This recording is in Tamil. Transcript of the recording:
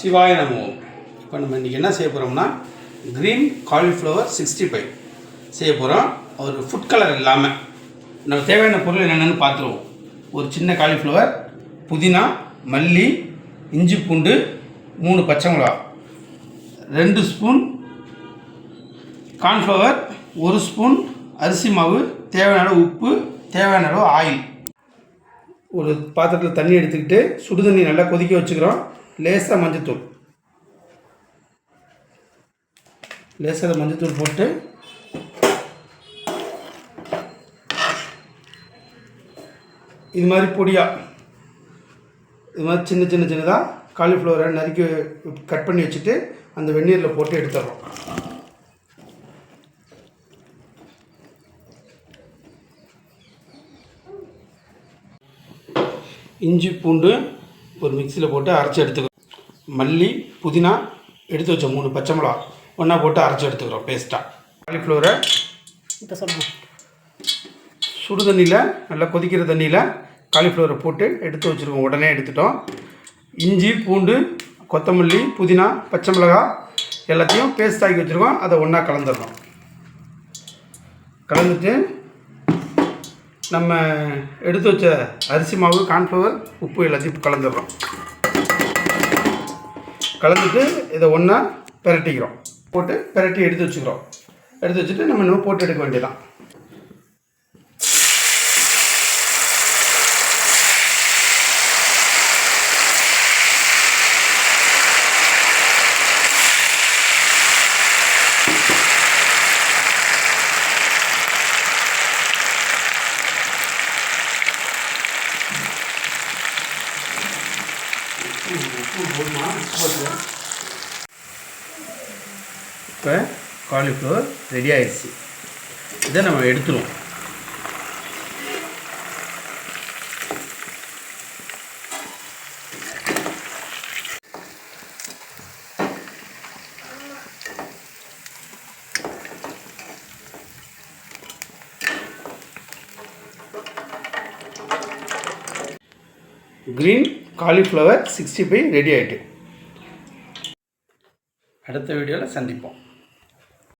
சிவாய நமோ. இப்போ நம்ம இன்றைக்கி என்ன செய்ய போகிறோம்னா க்ரீன் காலிஃப்ளவர் சிக்ஸ்டி ஃபைவ் செய்ய போகிறோம் ஒரு ஃபுட் கலர் இல்லாமல் நம்ம தேவையான பொருள் என்னென்னு பார்த்துருவோம். ஒரு சின்ன காலிஃப்ளவர் புதினா மல்லி இஞ்சி பூண்டு மூணு பச்சை மிளகா. ரெண்டு ஸ்பூன் கார்ன்ஃப்ளவர் ஒரு ஸ்பூன் அரிசி மாவு தேவையான அளவு உப்பு தேவையான அளவு ஆயில் ஒரு பாத்திரத்தில் தண்ணி எடுத்துக்கிட்டு சுடு தண்ணி நல்லா கொதிக்க வச்சுக்கிறோம். லேசாக மஞ்சத்தூள். லேசாக மஞ்சத்தூள் போட்டு இது மாதிரி பொடியாக இது மாதிரி சின்ன சின்ன சின்னதாக காலிஃப்ளவரை நறுக்கி கட் பண்ணி வச்சுட்டு அந்த வெந்நீரில் போட்டு எடுத்துடுறோம் இஞ்சி பூண்டு ஒரு மிக்சியில் போட்டு அரைச்சி எடுத்துக்கிறோம் மல்லி புதினா எடுத்து வச்ச மூணு பச்சை மிளகா. ஒன்றா போட்டு அரைச்சி எடுத்துக்கிறோம் பேஸ்ட்டாக காலிஃப்ளவரை இப்போ சொல்லுங்கள் சுடு தண்ணியில் நல்லா கொதிக்கிற தண்ணியில் காலிஃப்ளவரை போட்டு எடுத்து வச்சுருக்கோம். உடனே எடுத்துட்டோம். இஞ்சி பூண்டு கொத்தமல்லி புதினா பச்சை மிளகாய் எல்லாத்தையும் பேஸ்ட் ஆக்கி வச்சுருக்கோம். அதை ஒன்றா கலந்துடணும். கலந்துட்டு நம்ம எடுத்து வச்ச அரிசி மாவு கான்ஃப்ளவர் உப்பு எல்லாத்தையும் கலந்துடுறோம். கலந்துட்டு இதை ஒன்றா பிரட்டிக்கிறோம். போட்டு பிரட்டி எடுத்து வச்சுக்கிறோம். எடுத்து வச்சுட்டு நம்ம இன்னும் போட்டு எடுக்க வேண்டியதான் இப்போ காலிஃப்ளவர் ரெடி ஆயிடுச்சு. இதை நம்ம எடுத்துருவோம். Green cauliflower sixty five ready ஆகிட்டு அடுத்த வீடியோவில் சந்திப்போம்.